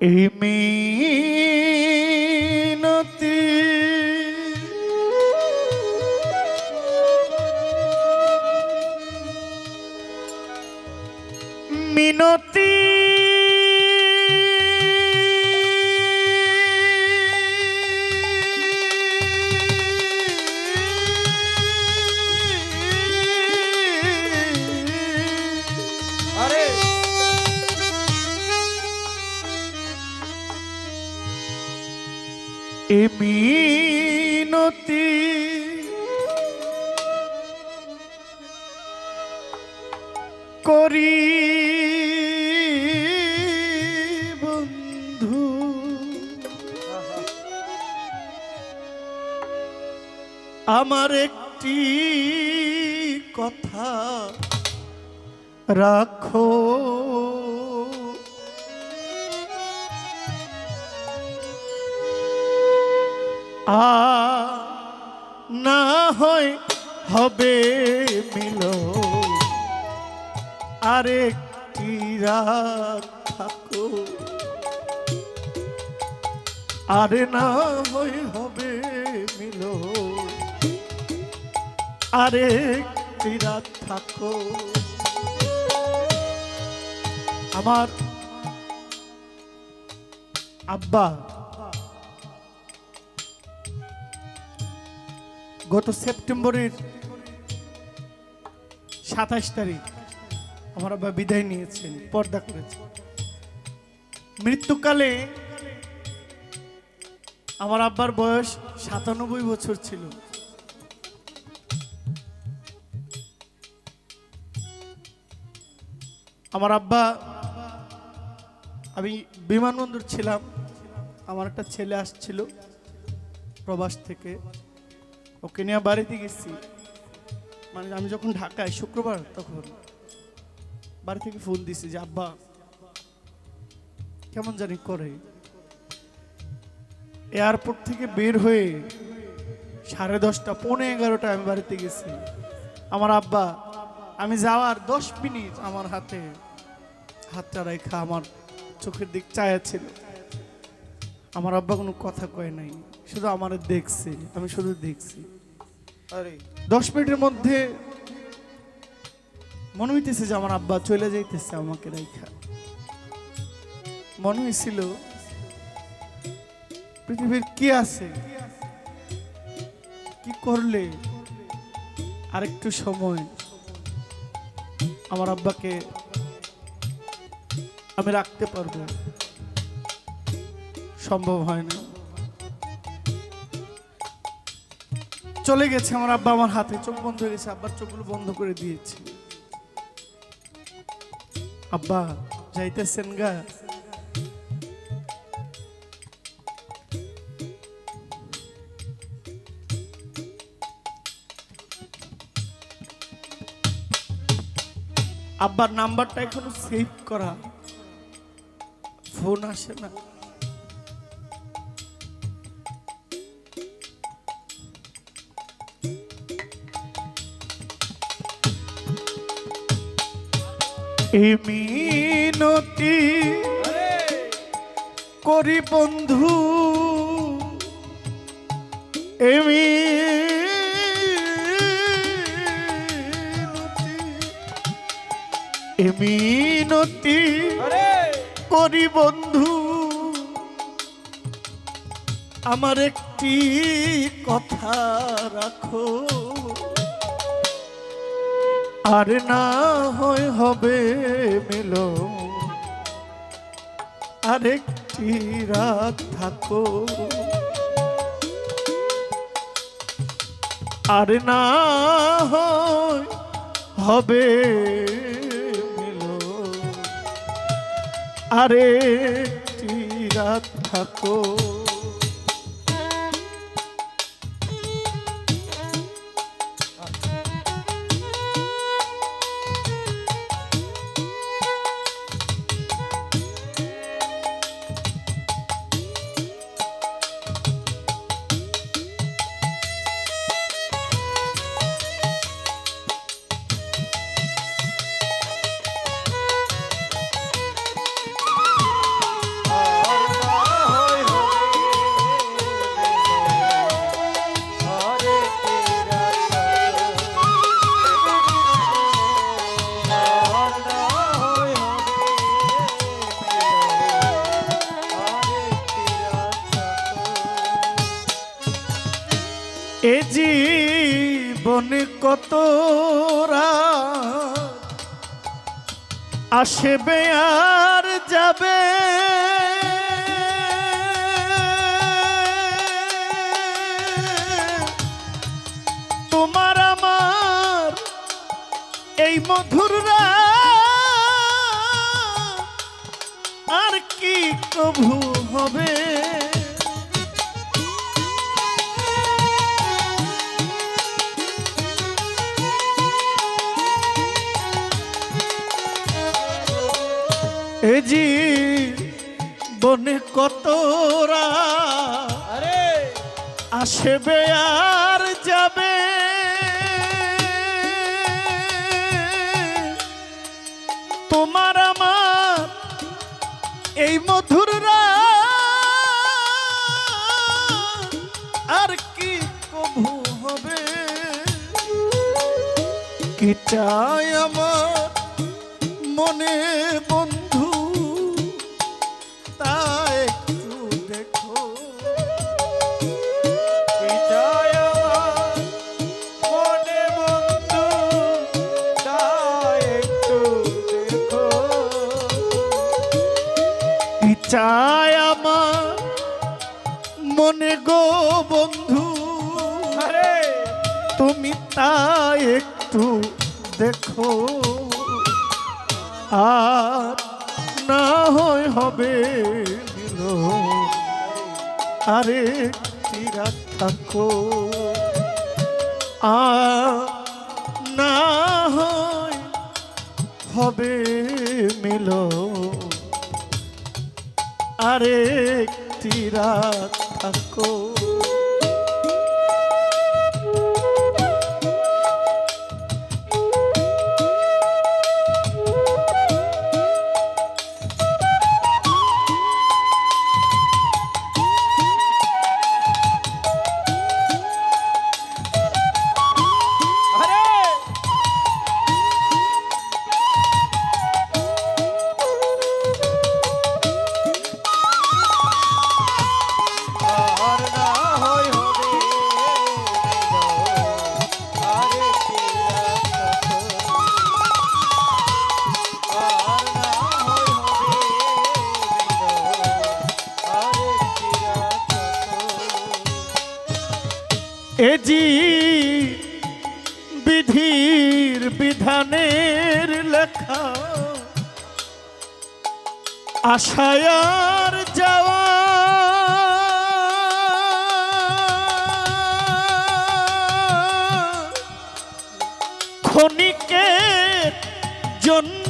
এই আমার একটি কথা রাখো। আ না হয় হবে মিল আরেকটি রাত থাকো আরে না হয় আরেকটি রাত থাকো। আমার আব্বা গত সেপ্টেম্বরের সাতাশ তারিখ আমার আব্বা বিদায় নিয়েছেন, পর্দা করেছেন। মৃত্যুকালে আমার আব্বার বয়স সাতানব্বই বছর ছিল। আমার আব্বা, আমি বিমানবন্দর ছিলাম। আমার একটা ছেলে আসছিল প্রবাস থেকে। ওকে নিয়ে বাড়িতে গেছি। মানে আমি যখন ঢাকায়, শুক্রবার তখন বাড়ি থেকে ফোন দিছি যে, আব্বা, কেমন জানি করে? এয়ারপোর্ট থেকে বের হয়ে সাড়ে দশটা, পৌনে এগারোটা আমি বাড়িতে গেছি। আমার আব্বা আমি যাওয়ার দশ মিনিট আমার হাতে হাতটা রেখা আমার চোখের দিক চায়া ছিল। আমার আব্বা কোনো কথা কয় নাই শুধু আমার দেখছে আমি শুধু দেখছি। আরে। দশ মিনিটের মধ্যে মনে হইতেছে যে আমার আব্বা চলে যাইতেছে আমাকে রেখা। মনে হয়েছিল পৃথিবীর কি আছে? কি করলে আরেকটু সময় আমার আব্বাকে আমি রাখতে পারব। সম্ভব হয় না। চলে গেছে আমার আব্বা আমার হাতে, চোখ বন্ধ হয়ে গেছে, আব্বার চোখগুলো বন্ধ করে দিয়েছে। আব্বা, যাইতেছেন গা? আব্বার নাম্বারটা এখনও সেভ করা। ফোন আসে না। মিনতি করি বন্ধু এই এই মিনতি আরে। করি বন্ধু আমার একটি কথা রাখো। আর না হয় হবে মিল আরেকটি রাত থাকো। আর না হয় হবে আরে রাত থাকো। এ জীবনে কত আসবে আর যাবে? তোমার আমার এই মধুর রাত আর কি কভু হবে? এ জি বনে কতরা আরে! আসবে আর যাবে। তোমার আমার এই মধুররা আর কি কভু হবে? কি চাই আমার মনে? চাই আমার মনে গো বন্ধু। তুমি তা একটু দেখো। আর না হয় হবে মিল আরে চিরা থাকো। আর না হয় হবে মিল আরে রাত থাকো। এ জি বিধির বিধানের লেখা। আশায়ার যাওয়া। ক্ষণিকের জন্য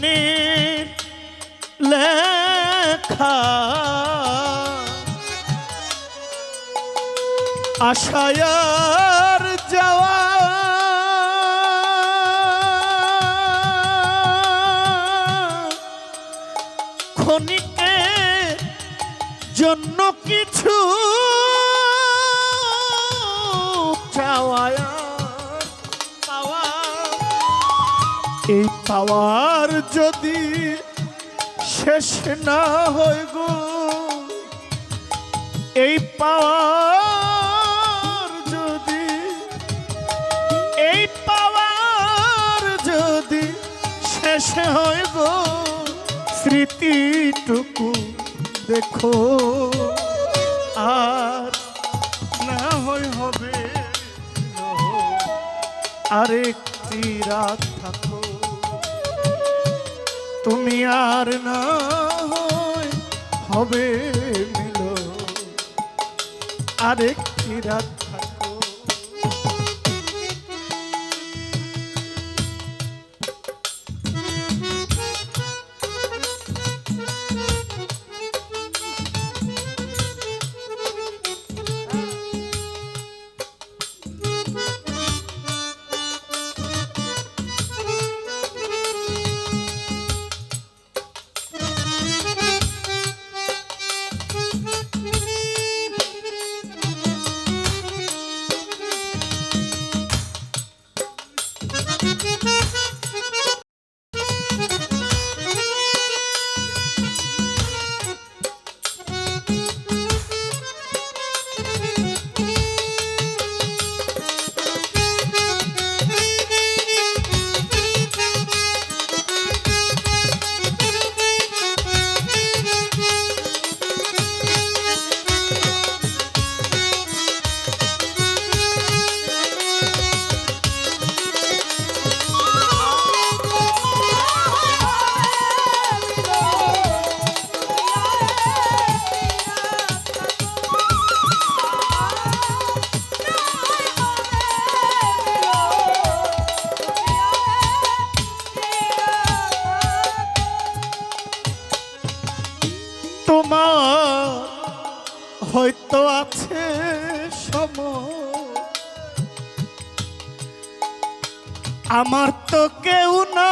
বিধানের লেখা। আশায়ার এই পাওয়ার যদি শেষ না হয় গো, এই পাওয়ার যদি, এই পাওয়ার যদি শেষ হয় গো, স্মৃতিটুকু দেখো আর আরেকটি রাত থাকো। তুমি আর না হবে মিল আরেকটি রাত আমার তো কেউ না।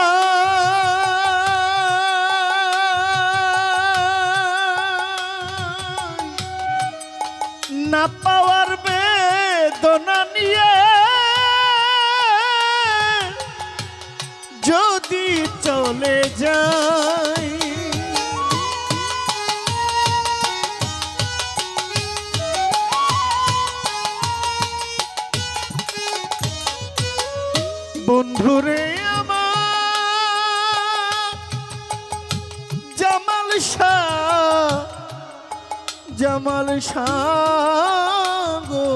না পাওয়ার বেদনা নিয়ে যদি চলে যাই জামাল শাহ গো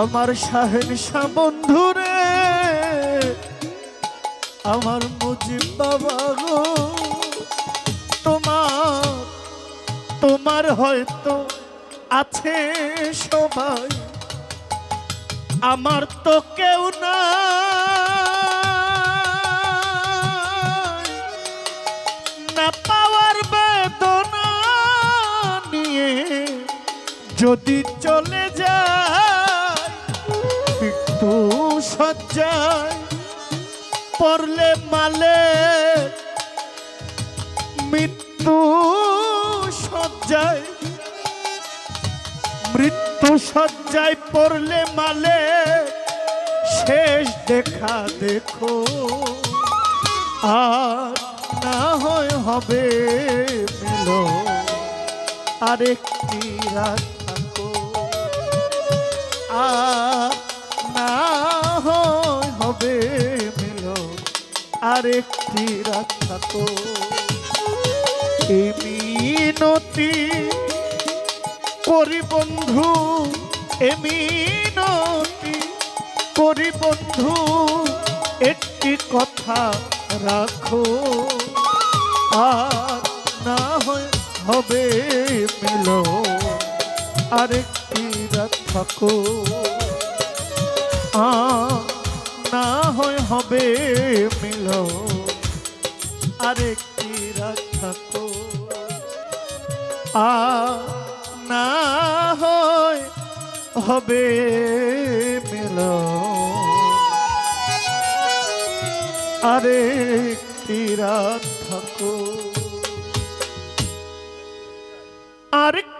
আমার সাহেব শাহ বন্ধুরে আমার মুজিব বাবা গো। তোমার তোমার হয়তো আছে সবাই। আমার তো কেউ না যদি চলে যায় মৃত্যু সজ্জায় পড়লে মালে মৃত্যু সজ্জায়। মৃত্যু সজ্জায় পড়লে মালে শেষ দেখা দেখো। আর না হয় হবে মিলো আরেকটি রাত আর না হবে মিলো আরেকটি রাত থাকো এই মিনতি করি বন্ধু এমিনতি করি বন্ধু, একটি কথা রাখো। আর না হয় হবে মিলো আরেকটি রাত থাকো। আর না হয় হবে মিলো আরেকটি রাত থাকো। আ, না হয় হবে মিল আরে রাত থাকো।